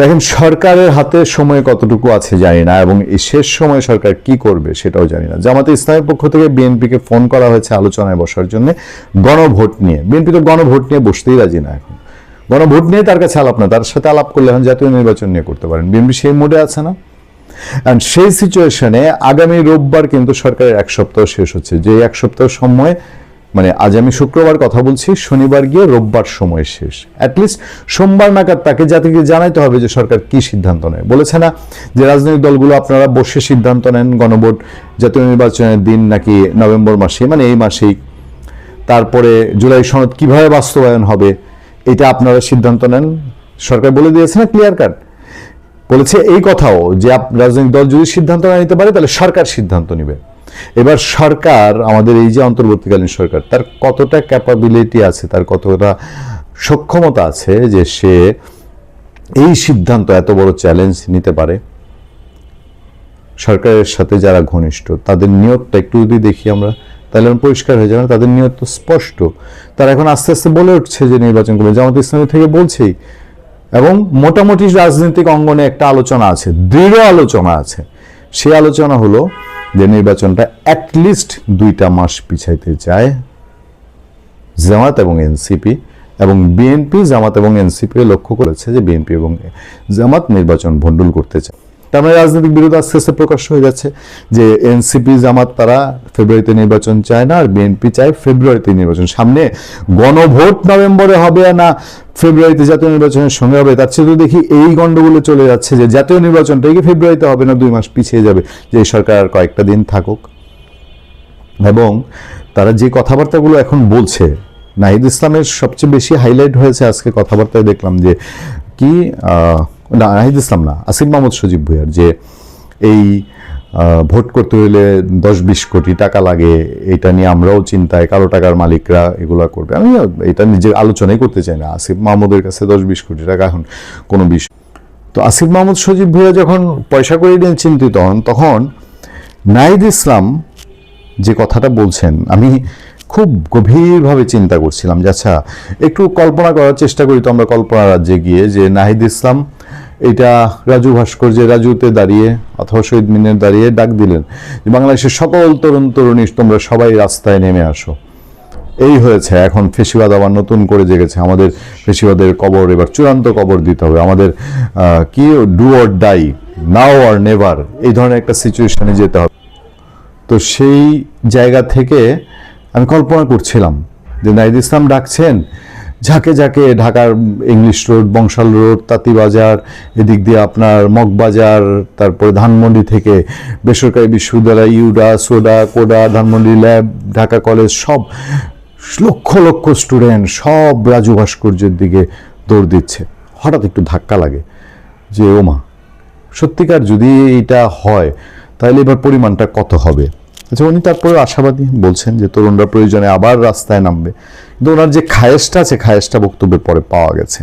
দেখেন, সরকারের হাতে সময় কতটুকু আছে জানি না, এবং এই শেষ সময় সরকার কি করবে সেটাও জানি না। জামাতে ইসলামের পক্ষ থেকে বিএনপিকে ফোন করা হয়েছে আলোচনায় বসার জন্য গণভোট নিয়ে। বিএনপি তো গণভোট নিয়ে বসতেই রাজি না এখন। গণভোট নিয়ে তার কাছে আলাপ না, তার সাথে আলাপ করলে এখন জাতীয় নির্বাচন নিয়ে করতে পারেন। বিএনপি সেই মোডে আছে না? অ্যান্ড সেই সিচুয়েশনে আগামী রোববার কিন্তু সরকারের এক সপ্তাহ শেষ হচ্ছে। যে এক সপ্তাহ সময় মানে আজ আমি শুক্রবার কথা বলছি, শনিবার গিয়ে রোববার সময় শেষ। অ্যাটলিস্ট সোমবার নাগাদ তাকে জাতিকে জানাইতে হবে যে সরকার কি সিদ্ধান্ত নেয়। বলেছে না যে রাজনৈতিক দলগুলো আপনারা বসে সিদ্ধান্ত নেন, গণভোট জাতীয় নির্বাচনের দিন নাকি নভেম্বর মাসে মানে এই মাসেই। তারপরে জুলাই সনদ কীভাবে বাস্তবায়ন হবে, এটা আপনারা সিদ্ধান্ত নেন। সরকার বলে দিয়েছে না ক্লিয়ার কাট বলেছে এই কথাও, যে রাজনৈতিক দল যদি সিদ্ধান্ত না নিতে পারে, তাহলে সরকার সিদ্ধান্ত নেবে। এবার সরকার আমাদের এই যে অন্তর্বর্তীকালীন সরকার তার কতটা ক্যাপাবিলিটি আছে তার কতটা সক্ষমতা আছে যে সে এই সিদ্ধান্ত এত বড় চ্যালেঞ্জ নিতে পারে? সরকারের সাথে যারা ঘনিষ্ঠ তাদের নিয়তটা একটু যদি দেখি আমরা তাহলে পরিষ্কার হয়ে যাবে না, তাদের নিয়ত তো স্পষ্ট। তারা এখন আস্তে আস্তে বলে উঠছে যে নির্বাচন করবে জামাত ইসলামী থেকে বলছেই। এবং মোটামুটি রাজনৈতিক অঙ্গনে একটা আলোচনা আছে দৃঢ় আলোচনা আছে। সেই আলোচনা হলো যে নির্বাচনটা অ্যাটলিস্ট দুইটা মাস পিছাইতে চায় জামাত এবং এনসিপি এবং বিএনপি, জামাত এবং এনসিপি লক্ষ্য করেছে যে বিএনপি এবং জামাত নির্বাচন ভণ্ডুল করতে চায়। তার মানে রাজনৈতিক বিরোধ আস্তে আস্তে প্রকাশ হয়ে যাচ্ছে যে এনসিপি জামাত তারা ফেব্রুয়ারিতে নির্বাচন চায় না আর বিএনপি চায় ফেব্রুয়ারিতে নির্বাচন। সামনে গণভোট নভেম্বরে হবে না ফেব্রুয়ারিতে জাতীয় নির্বাচনের সঙ্গে হবে। তার চেয়ে তো দেখি এই গন্ডগোলে চলে যাচ্ছে যে জাতীয় নির্বাচনটা কি ফেব্রুয়ারিতে হবে না দুই মাস পিছিয়ে যাবে যে সরকার আর কয়েকটা দিন থাকুক। এবং তারা যে কথাবার্তাগুলো এখন বলছে, নাহিদ ইসলামের সবচেয়ে বেশি হাইলাইট হয়েছে আজকে কথাবার্তায় দেখলাম যে কি না নাহিদ ইসলাম না, আসিফ মাহমুদ সজীব ভুইয়ার, যে এই ভোট করতে হলে দশ বিশ কোটি টাকা লাগে, এটা নিয়ে আমরাও চিন্তায়, কালো টাকার মালিকরা এগুলা করবে। আমি এটা নিজে আলোচনাই করতে চাই না, আসিফ মাহমুদের কাছে দশ বিশ কোটি টাকা এখন কোনো বিষয় তো আসিফ মাহমুদ সজীব ভুইয়া যখন পয়সা করে নিয়ে চিন্তিত হন, তখন নাহিদ ইসলাম যে কথাটা বলছেন, আমি খুব গভীরভাবে চিন্তা করছিলাম যে আচ্ছা একটু কল্পনা করার চেষ্টা করি তো আমরা কল্পনা রাজ্যে গিয়ে যে নাহিদ ইসলাম এটা রাজু ভাস্কর্যে, রাজুতে দাঁড়িয়ে অথবা শহীদ মিনের দাঁড়িয়ে ডাক দিলেন যে, বাংলাদেশের সকল তরুণ তরুণী, তোমরা সবাই রাস্তায় নেমে আসো। এই হয়েছে। এখন ফেসিবাদ আবার নতুন করে জেগেছে। আমাদের ফেসিবাদের কবর, এবার চূড়ান্ত কবর দিতে হবে। আমাদের কি? Do or die now or never এই ধরনের একটা সিচুয়েশনে যেতে হবে। তো সেই জায়গা থেকে আমি কল্পনা করছিলাম যে নাইদ ইসলাম ডাকছেন ঝাঁকে ঝাঁকে ঢাকার English road Bangshal road Tantibazar, এদিক দিয়ে আপনার মগবাজার, তারপরে ধানমন্ডি থেকে বেসরকারি বিশ্ববিদ্যালয়, ইউডা, সোডা, কোডা, ধানমন্ডি ল্যাব, ঢাকা কলেজ, সব লক্ষ লক্ষ স্টুডেন্ট সব রাজু ভাস্কর্যের দিকে দৌড় দিচ্ছে। হঠাৎ একটু ধাক্কা লাগে যে, ওমা, সত্যিকার যদি এটা হয়, তাহলে এবার পরিমাণটা কত হবে? আচ্ছা উনি তারপরে আশাবাদী বলছেন যে তরুণরা প্রয়োজনে আবার রাস্তায় নামবে। কিন্তু ওনার যে খায়েশটা আছে, খায়েশটা বক্তব্যের পরে পাওয়া গেছে।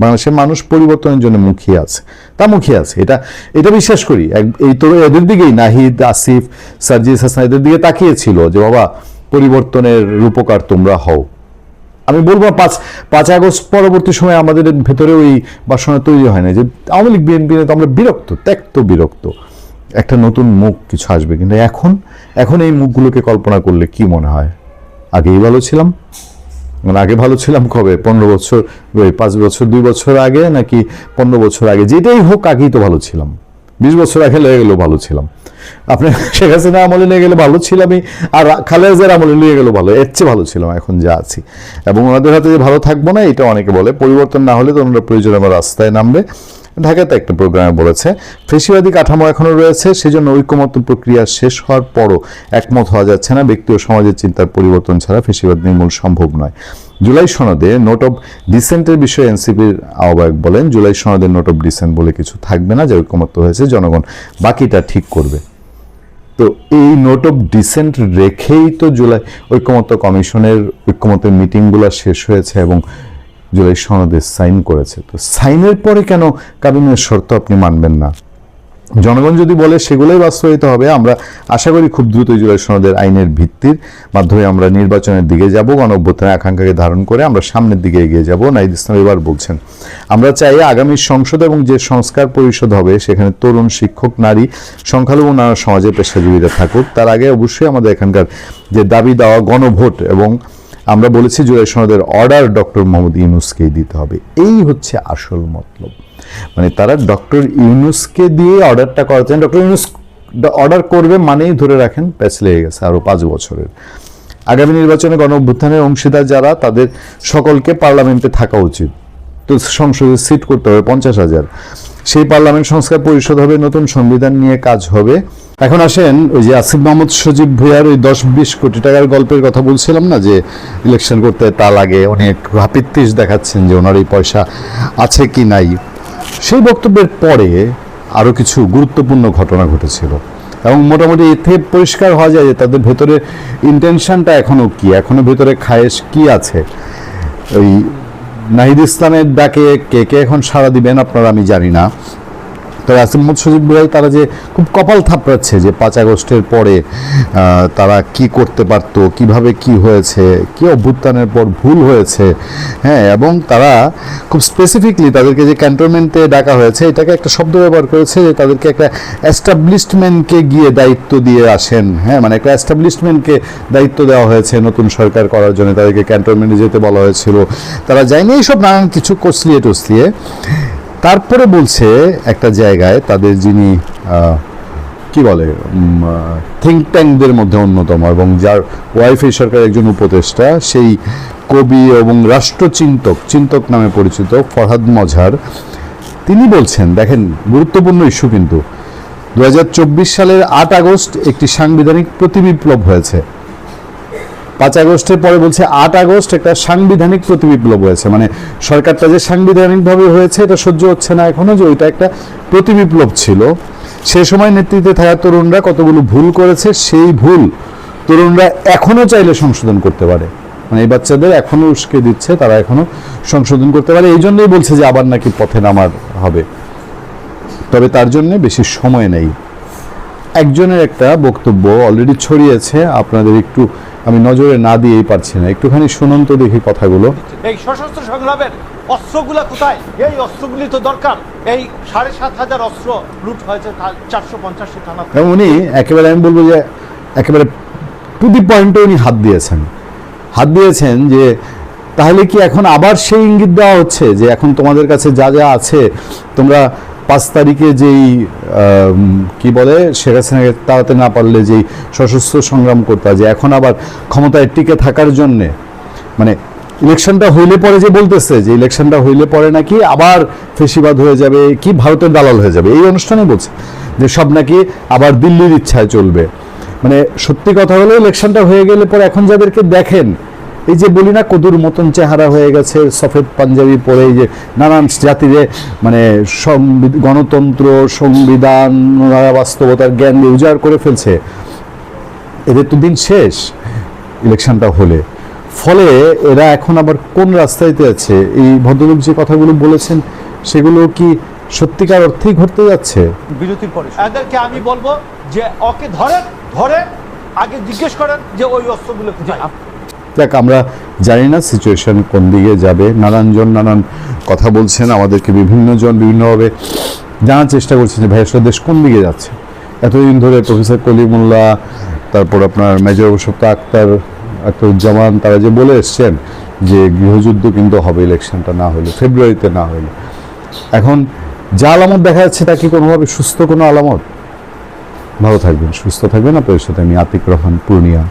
বাংলাদেশের মানুষ পরিবর্তনের জন্য মুখিয়ে আছে। তা মুখিয়ে আছে। এটা এটা বিশ্বাস করি। এই তো এদের দিকেই নাহিদ, আসিফ সার্জিস হাসান এদের দিকে তাকিয়েছিল যে, বাবা, পরিবর্তনের রূপকার তোমরা হও। আমি বলব পাঁচ পাঁচ আগস্ট পরবর্তী সময় আমাদের ভেতরে ওই বাসনা তৈরি হয় না যে, আওয়ামী লীগ, বিএনপি তো আমরা বিরক্ত, ত্যক্ত বিরক্ত। একটা নতুন মুখ কিছু আসবে। কিন্তু এখন এখন এই মুখগুলোকে কল্পনা করলে কি মনে হয়? আগেই ভালো ছিলাম? মানে আগে ভালো ছিলাম কবে? পনেরো বছর, ওই পাঁচ বছর, দুই বছর আগে নাকি পনেরো বছর আগে? যেটাই হোক, আগেই তো ভালো ছিলাম। বিশ বছর আগে লেগে গেলেও ভালো ছিলাম। আপনি শেখ হাসিনা আমলে নিয়ে গেলে ভালো ছিলামই, আর খালেদার আমলে নিয়ে গেলেও ভালো। এর চেয়ে ভালো ছিলাম এখন যা আছি। এবং ওনাদের হাতে যে ভালো থাকব না, এটা অনেকে বলে, পরিবর্তন না হলে তো ওনারা প্রয়োজন আমার রাস্তায় নামবে। ঢাকাতে একটা প্রোগ্রামে বলেছে ফেসিবাদী কাঠামো এখনও রয়েছে, সেজন্য ঐক্যমত্য প্রক্রিয়া শেষ হওয়ার পরও একমত হওয়া যাচ্ছে না। ব্যক্তি ও সমাজের চিন্তার পরিবর্তন ছাড়া ফেসিবাদ নির্মূল সম্ভব নয়। জুলাই সনদে নোট অফ ডিসেন্টের বিষয়ে এনসিপির আহ্বায়ক বলেন, জুলাই সনদের নোট অফ ডিসেন্ট বলে কিছু থাকবে না, যে ঐক্যমত্য হয়েছে, জনগণ বাকিটা ঠিক করবে। তো এই নোট অফ ডিসেন্ট রেখেই তো জুলাই ঐক্যমত্য কমিশনের ঐক্যমতের মিটিংগুলো শেষ হয়েছে এবং জুলাই সনদে সাইন করেছে। তো সাইনের পরে কেন কাবিনের শর্ত আপনি মানবেন না? জনগণ যদি বলে সেগুলোই বাস্তবায়িত হবে, আমরা আশা করি খুব দ্রুত জুলাই সনদের আইনের ভিত্তির মাধ্যমে আমরা নির্বাচনের দিকে যাব গণ অভ্যুত্থানের আকাঙ্ক্ষাকে ধারণ করে আমরা সামনের দিকে এগিয়ে যাব নাইদ ইসলাম এবার বলছেন। আমরা চাই আগামী সংসদ এবং যে সংস্কার পরিষদ হবে, সেখানে তরুণ শিক্ষক, নারী, সংখ্যালঘু, নানা সমাজের পেশাজীবীরা থাকুক। তার আগে অবশ্যই আমাদের এখানকার যে দাবি দেওয়া গণভোট এবং আমরা বলেছি জুলাই সনদের অর্ডার ডক্টর মোহাম্মদ ইউনুসকেই দিতে হবে। এই হচ্ছে আসল মতলব। মানে তারা ডক্টর ইউনুসকে দিয়ে অর্ডারটা করাচ্ছেন। ডক্টর ইউনুস অর্ডার করবে মানেই ধরে রাখেন প্যাচ লেগে গেছে আরও পাঁচ বছরের। আগামী নির্বাচনে গণ অভ্যুত্থানের অংশীদার যারা, তাদের সকলকে পার্লামেন্টে থাকা উচিত। তো সংসদে সিট করতে হবে পঞ্চাশ হাজার। সেই পার্লামেন্ট সংস্কার পরিষদ হবে, নতুন সংবিধান নিয়ে কাজ হবে। এখন আসেন ওই যে আসিফ মাহমুদ সজীব ভুইয়ার ওই দশ বিশ কোটি টাকার গল্পের কথা বলছিলাম না, যে ইলেকশন করতে তা লাগে অনেক হাপিত্তিস দেখাচ্ছেন যে ওনার এই পয়সা আছে কি নাই। সেই বক্তব্যের পরে আরও কিছু গুরুত্বপূর্ণ ঘটনা ঘটেছিল। এবং মোটামুটি এতে পরিষ্কার হওয়া যায় যে তাদের ভেতরে ইন্টেনশনটা এখনও কি এখনও ভেতরে খায়েশ কি আছে। ওই নাহিদ ইসলামের ডাকে কে কে এখন সাড়া দিবেন আপনারা আমি জানি না। তবে আসিম সজিব ভাই, তারা যে খুব কপাল থাপড়াচ্ছে যে পাঁচ আগস্টের পরে তারা কি করতে পারতো, কীভাবে কি হয়েছে, কি অভ্যুত্থানের পর ভুল হয়েছে হ্যাঁ এবং তারা খুব স্পেসিফিকলি তাদেরকে যে ক্যান্টনমেন্টে ডাকা হয়েছে, এটাকে একটা শব্দ ব্যবহার করেছে যে তাদেরকে একটা এস্টাবলিশমেন্টকে গিয়ে দায়িত্ব দিয়ে আসেন হ্যাঁ মানে একটা এস্টাবলিশমেন্টকে দায়িত্ব দেওয়া হয়েছে নতুন সরকার করার জন্য, তাদেরকে ক্যান্টনমেন্টে যেতে বলা হয়েছিল। তারা যায়নি এইসব নানান কিছু কসলিয়ে টসলিয়ে তারপরে বলছে একটা জায়গায় তাদের যিনি কি বলে থিঙ্ক ট্যাঙ্কদের মধ্যে অন্যতম এবং যার ওয়াইফ এই সরকারের একজন উপদেষ্টা, সেই কবি এবং রাষ্ট্রচিন্তক, চিন্তক নামে পরিচিত ফরহাদ মজহার, তিনি বলছেন, দেখেন, গুরুত্বপূর্ণ ইস্যু কিন্তু দু হাজার চব্বিশ সালের আট আগস্ট একটি সাংবিধানিক প্রতিবিপ্লব হয়েছে। পাঁচ আগস্টের পরে বলছে আট আগস্ট একটা সাংবিধানিক প্রতিবিপ্লব হয়েছে। মানে সরকারটা যে সাংবিধানিকভাবে হয়েছে, এটা সহ্য হচ্ছে না এখনও, যে ওইটা একটা প্রতিবিপ্লব ছিল। সে সময় নেতৃত্বে থাকা তরুণরা কতগুলো ভুল করেছে, সেই ভুল তরুণরা এখনও চাইলে সংশোধন করতে পারে। মানে এই বাচ্চাদের এখনও উস্কে দিচ্ছে, তারা এখনও সংশোধন করতে পারে। এই জন্যই বলছে যে আবার নাকি পথে নামার হবে। তবে তার জন্য বেশি সময় নেই। একজনের একটা বক্তব্য অলরেডি ছড়িয়েছে, আপনাদের একটু আমি নজরে না দিয়েই পারছি না। একটুখানি শুনুন তো দেখি কথাগুলো। এই সশস্ত্র সংগ্রামের অস্ত্রগুলো কোথায়? এই অস্ত্রগুলি তো দরকার। এই সাড়ে সাত হাজার অস্ত্র লুট হয়েছে চারশো পঞ্চাশটি থানা উনি একেবারে আমি বলব যে একেবারে টু দি পয়েন্টে উনি হাত দিয়েছেন। হাত দিয়েছেন যে তাহলে কি এখন আবার সেই ইঙ্গিত দেওয়া হচ্ছে যে এখন তোমাদের কাছে যা যা আছে তোমরা পাঁচ তারিখে যেই কি বলে শেখ হাসিনাকে তাড়াতে না পারলে যেই সশস্ত্র সংগ্রাম করতে হয়, যে এখন আবার ক্ষমতায় টিকে থাকার জন্যে মানে ইলেকশনটা হইলে পরে যে বলতেছে যে ইলেকশনটা হইলে পরে নাকি আবার ফেসিবাদ হয়ে যাবে কি ভারতের দালাল হয়ে যাবে এই অনুষ্ঠানে বলছে যে সব নাকি আবার দিল্লির ইচ্ছায় চলবে। মানে সত্যি কথা হলো ইলেকশনটা হয়ে গেলে পরে এখন যাদেরকে দেখেন এই যে বলি না কদুর মতন চেহারা হয়ে গেছে সফেদ পাঞ্জাবি পরে এই যে নানান জাতিরে মানে গণতন্ত্র সংবিধান বাস্তবতার জ্ঞান দিয়ে উজাড় করে ফেলছে। এদের তো দিন শেষ ইলেকশনটা হলে। ফলে এরা এখন আবার কোন রাস্তাইতে আছে? এই ভদ্রলোক যে কথাগুলো বলেছেন সেগুলো কি সত্যিকার অর্থেই ঘটতে যাচ্ছে? বিরতির পরে এদেরকে আমি বলব যে ওকে ধরেন ধরে আগে জিজ্ঞেস করেন যে ওই অস্ত্রগুলো কোথায়? যাক আমরা জানি না সিচুয়েশন কোন দিকে যাবে। নানানজন নানান কথা বলছেন, আমাদেরকে বিভিন্ন জন বিভিন্নভাবে জানার চেষ্টা করছেন যে ভাই দেশ কোন দিকে যাচ্ছে? এতদিন ধরে প্রফেসর কলিমুল্লাহ, তারপর আপনার মেজর অবসত্য আক্তার, আক্তারুজ্জামান, তারা যে বলে এসছেন যে, গৃহযুদ্ধ কিন্তু হবে ইলেকশনটা না হলে ফেব্রুয়ারিতে না হলে। এখন যা আলামত দেখা যাচ্ছে, তা কি কোনোভাবে সুস্থ কোনো আলামত? ভালো থাকবেন, সুস্থ থাকবেন। আপনাদের সাথে আমি আতিক রহমান, পূর্ণিয়া।